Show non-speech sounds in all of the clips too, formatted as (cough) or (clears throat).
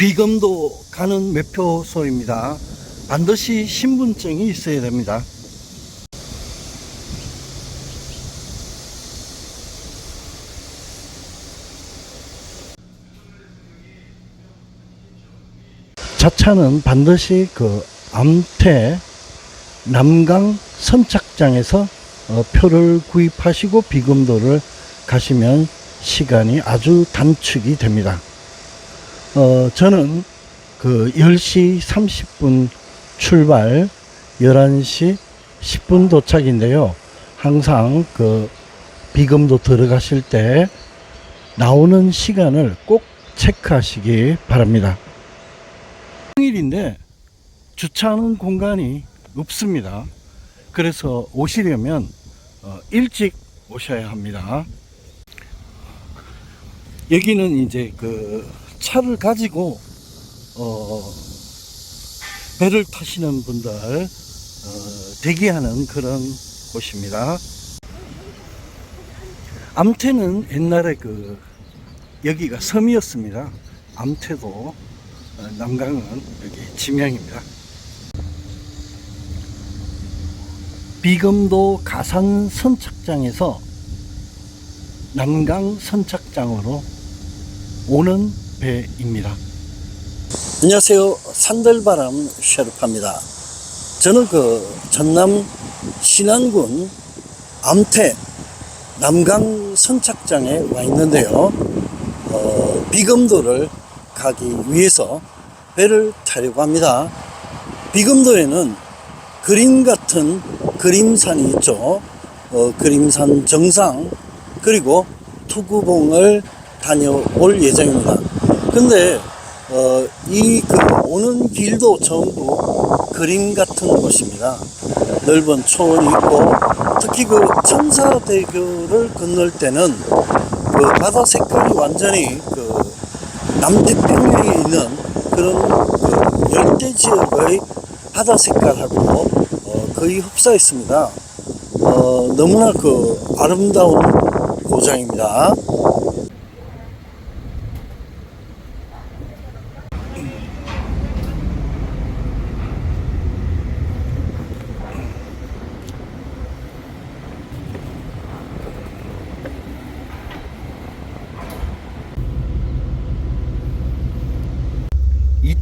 비검도 가는 매표소입니다. 반드시 신분증이 있어야 됩니다. 자차는 반드시 그 암태 남강 선착장에서 어, 표를 구입하시고 비금도를 가시면 시간이 아주 단축이 됩니다. 어, 저는 그 10시 30분 출발, 11시 10분 도착인데요. 항상 그 비금도 들어가실 때 나오는 시간을 꼭 체크하시기 바랍니다. 평일인데 주차하는 공간이 없습니다. 그래서 오시려면 어, 일찍 오셔야 합니다. 여기는 이제 그 차를 가지고 어, 배를 타시는 분들 어, 대기하는 그런 곳입니다. 암태는 옛날에 그 여기가 섬이었습니다. 암태도 어, 남강은 여기 지명입니다. 비금도 가산 선착장에서 남강 선착장으로 오는 배입니다. 안녕하세요. 산들바람 셰르파입니다. 저는 그 전남 신안군 암태 남강 선착장에 와 있는데요. 어, 비금도를 가기 위해서 배를 타려고 합니다. 비금도에는 그림 같은 그림산이 있죠. 어, 그림산 정상 그리고 투구봉을 다녀올 예정입니다. 근데 어, 이 그 오는 길도 전부 그림 같은 곳입니다. 넓은 초원이 있고 특히 그 천사대교를 건널 때는 그 바다 색깔이 완전히 그 남태평양에 있는 그런 그 열대 지역의 바다 색깔하고 어, 거의 흡사 있습니다. 어, 너무나 그 아름다운 고장입니다.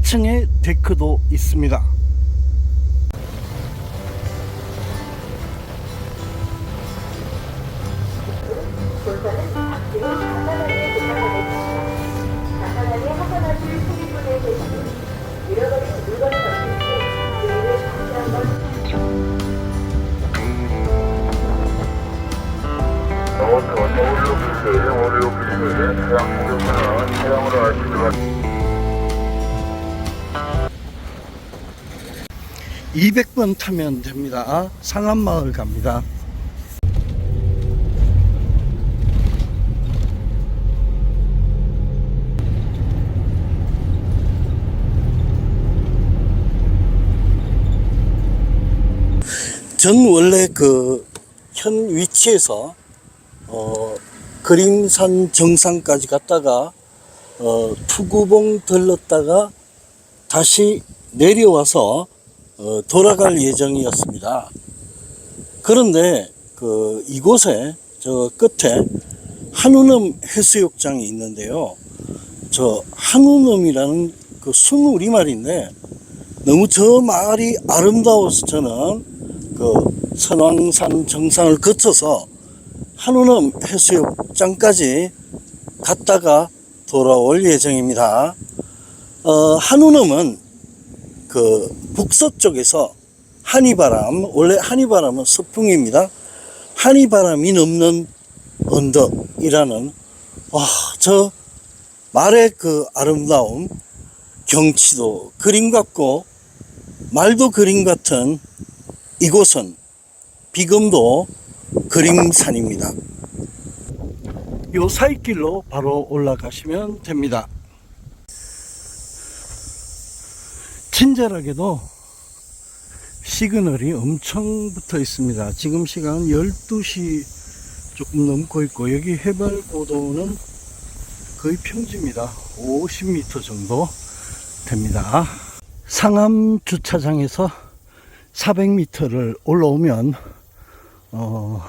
이층에 데크도 있습니다. 간단하게 하산하실 승인분에 계시니 잃어버린 물건을 없을 때 주의를 다시 한번 오리오피스, 오리오피스, 태양국에서는 태양으로 아시죠? 200번 타면 됩니다. 상암마을 갑니다. 전 원래 그 현 위치에서 어, 그림산 정상까지 갔다가 어, 투구봉 들렀다가 다시 내려와서 어, 돌아갈 예정이었습니다. 그런데 그 이곳에 저 끝에 한우넘 해수욕장이 있는데요. 저 한우넘이라는 그 순우리말인데 너무 저 마을이 아름다워서 저는 그 선왕산 정상을 거쳐서 한우넘 해수욕장까지 갔다가 돌아올 예정입니다. 어, 한우넘은 그 북서쪽에서 한이바람, 원래 한이바람은 서풍입니다. 한이바람이 넘는 언덕이라는, 와, 저 말의 그 아름다움, 경치도 그림 같고, 말도 그림 같은 이곳은 비금도 그림산입니다. 요 사이길로 바로 올라가시면 됩니다. 친절하게도 시그널이 엄청 붙어 있습니다. 지금 시간 12시 조금 넘고 있고 여기 해발 고도는 거의 평지입니다. 50m 정도. 됩니다. 상암 주차장에서 400m를 올라오면 어,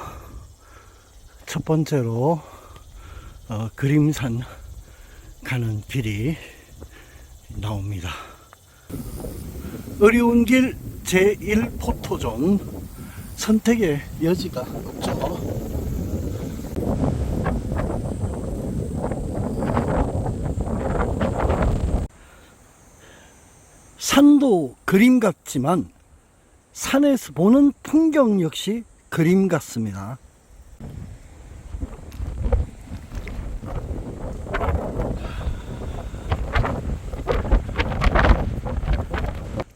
첫 번째로 어, 그림산 가는 길이 나옵니다. 어려운 길 제1포토존 선택의 여지가 없죠. 산도 그림 같지만 산에서 보는 풍경 역시 그림 같습니다.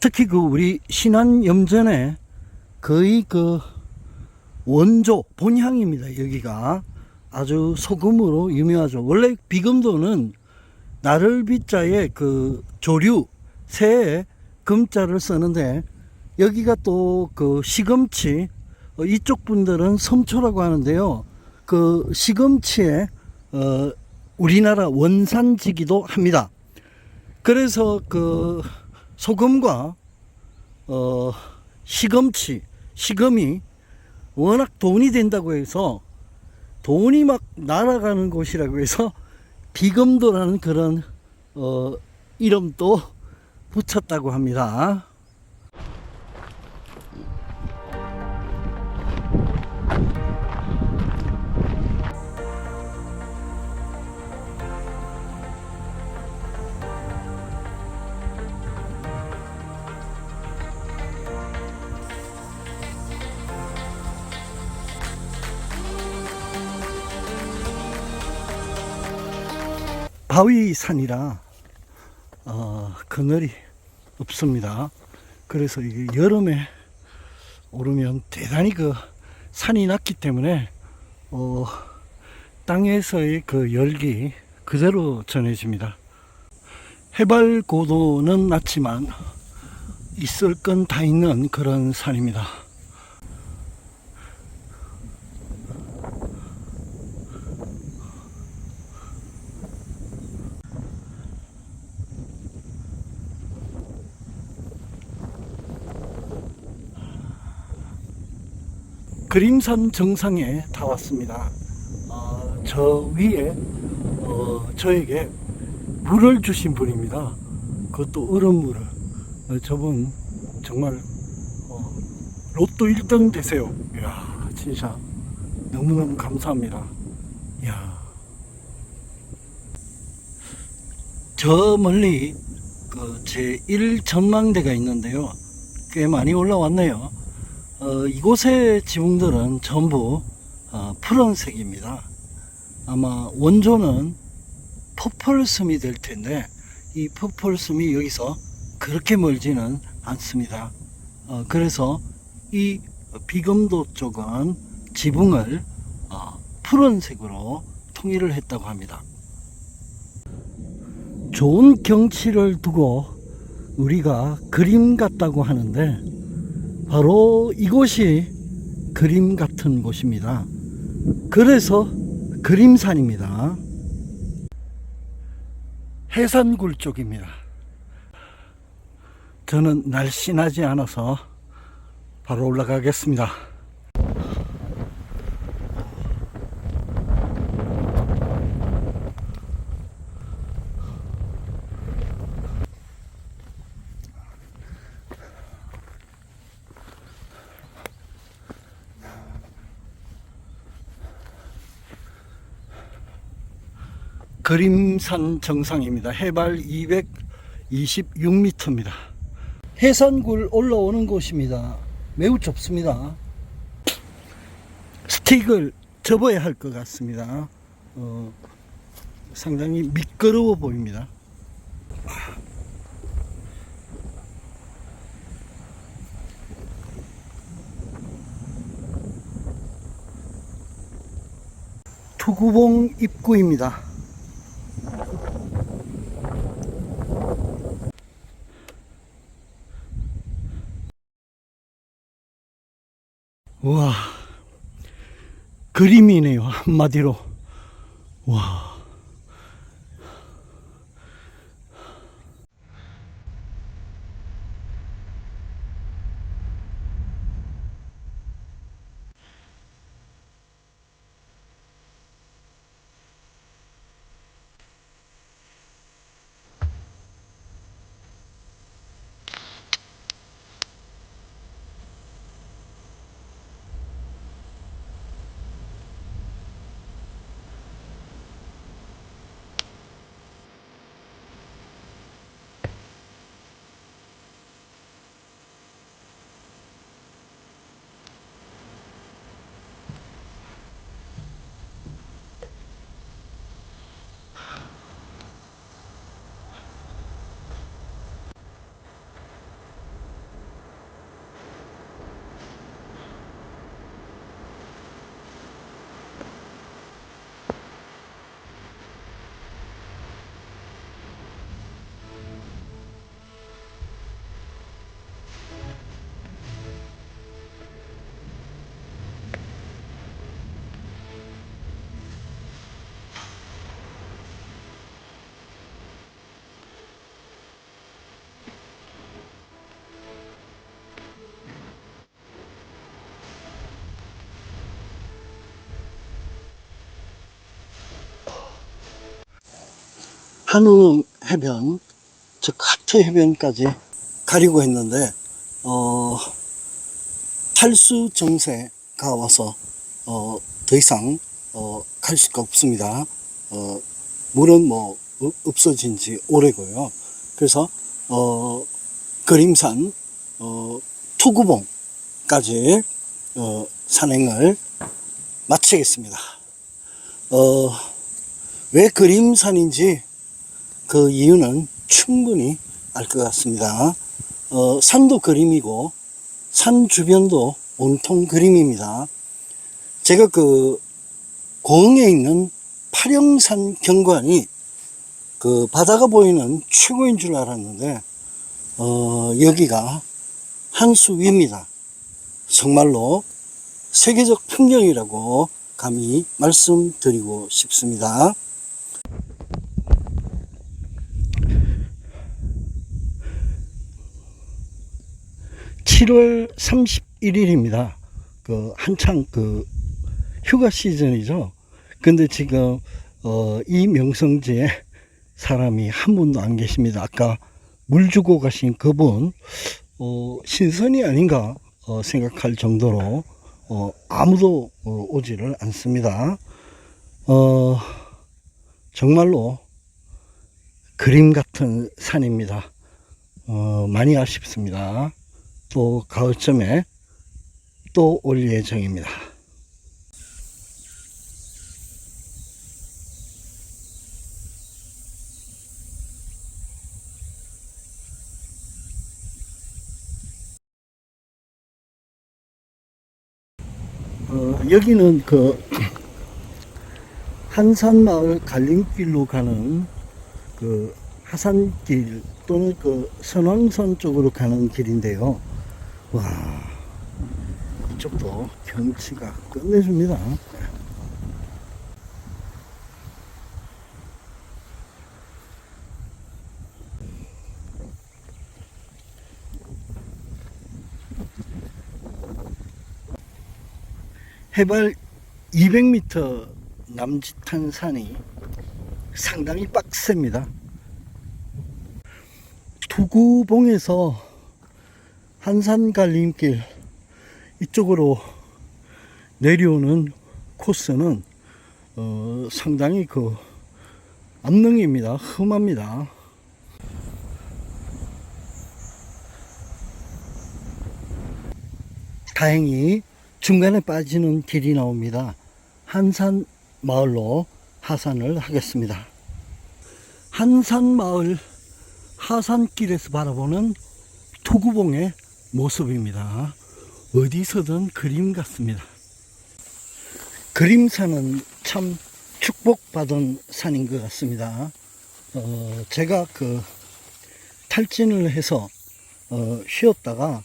특히 그 우리 신안 염전에 거의 그 원조 본향입니다. 여기가 아주 소금으로 유명하죠. 원래 비금도는 나를 비자에 그 조류 새에 금자를 쓰는데 여기가 또 그 시금치 어, 이쪽 분들은 섬초라고 하는데요. 그 시금치에 어 우리나라 원산지기도 합니다. 그래서 그 소금과 어 시금치 시금이 워낙 돈이 된다고 해서 돈이 막 날아가는 곳이라고 해서 비금도라는 그런 어 이름도 붙였다고 합니다. 바위산이라 어, 그늘이 없습니다. 그래서 이게 여름에 오르면 대단히 그 산이 낮기 때문에 어, 땅에서의 그 열기 그대로 전해집니다. 해발 고도는 낮지만 있을 건 다 있는 그런 산입니다. 그림산 정상에 다 왔습니다. 어, 저 위에 어, 저에게 물을 주신 분입니다. 그것도 얼음물을. 어, 저분 정말 어, 로또 1등 되세요. 이야, 진짜 너무너무 감사합니다. 이야. 저 멀리 그 제1 전망대가 있는데요. 꽤 많이 올라왔네요. 어, 이곳의 지붕들은 전부 어, 푸른색입니다. 아마 원조는 퍼플섬이 될 텐데 이 퍼플섬이 여기서 그렇게 멀지는 않습니다. 어, 그래서 이 비금도 쪽은 지붕을 어, 푸른색으로 통일을 했다고 합니다. 좋은 경치를 두고 우리가 그림 같다고 하는데 바로 이곳이 그림 같은 곳입니다. 그래서 그림산입니다. 해산굴 쪽입니다. 저는 날씬하지 않아서 바로 올라가겠습니다. 그림산 정상입니다. 해발 226m입니다. 해산굴 올라오는 곳입니다. 매우 좁습니다. 스틱을 접어야 할 것 같습니다. 어, 상당히 미끄러워 보입니다. 투구봉 입구입니다. 와 그림이네요 한마디로. 와 한우 해변, 즉 하트 해변까지 가려고 했는데 어, 탈수 정세가 와서 어, 더 이상 어, 갈 수가 없습니다. 어, 물은 뭐 없- 없어진 지 오래고요. 그래서 어, 그림산 어, 투구봉까지 어, 산행을 마치겠습니다. 어, 왜 그림산인지 그 이유는 충분히 알 것 같습니다. 어, 산도 그림이고 산 주변도 온통 그림입니다. 제가 그 고흥에 있는 파령산 경관이 그 바다가 보이는 최고인 줄 알았는데 어, 여기가 한수 위입니다. 정말로 세계적 풍경이라고 감히 말씀드리고 싶습니다. 7월 31일입니다. 그 한창 그 휴가 시즌이죠. 근데 지금 어, 이 명성지에 사람이 한 분도 안 계십니다. 아까 물 주고 가신 그분 어, 신선이 아닌가 어, 생각할 정도로 어, 아무도 어, 오지를 않습니다. 어, 정말로 그림 같은 산입니다. 어, 많이 아쉽습니다. 또 가을쯤에 또 올 예정입니다. 어, 여기는 그 (clears throat) 한산마을 갈림길로 가는 그 하산길 또는 그 선왕산 쪽으로 가는 길인데요. 와, 이쪽도 경치가 끝내줍니다. 해발 200m 남짓한 산이 상당히 빡셉니다. 두구봉에서 한산 갈림길 이쪽으로 내려오는 코스는 어, 상당히 그 암릉입니다. 험합니다. 다행히 중간에 빠지는 길이 나옵니다. 한산 마을로 하산을 하겠습니다. 한산 마을 하산길에서 바라보는 투구봉의 모습입니다. 어디서든 그림 같습니다. 그림산은 참 축복받은 산인 것 같습니다. 어, 제가 그 탈진을 해서 어, 쉬었다가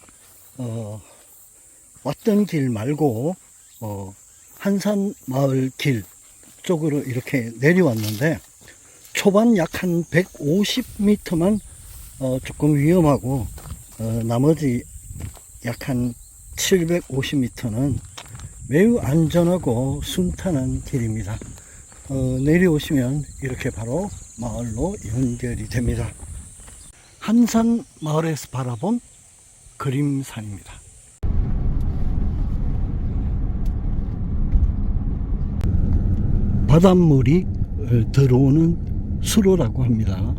어, 왔던 길 말고 어, 한산 마을 길 쪽으로 이렇게 내려왔는데 초반 약 한 150m만 어, 조금 위험하고 어, 나머지 약 한 750m는 매우 안전하고 순탄한 길입니다. 어, 내려오시면 이렇게 바로 마을로 연결이 됩니다. 한산 마을에서 바라본 그림산입니다. 바닷물이 어, 들어오는 수로라고 합니다.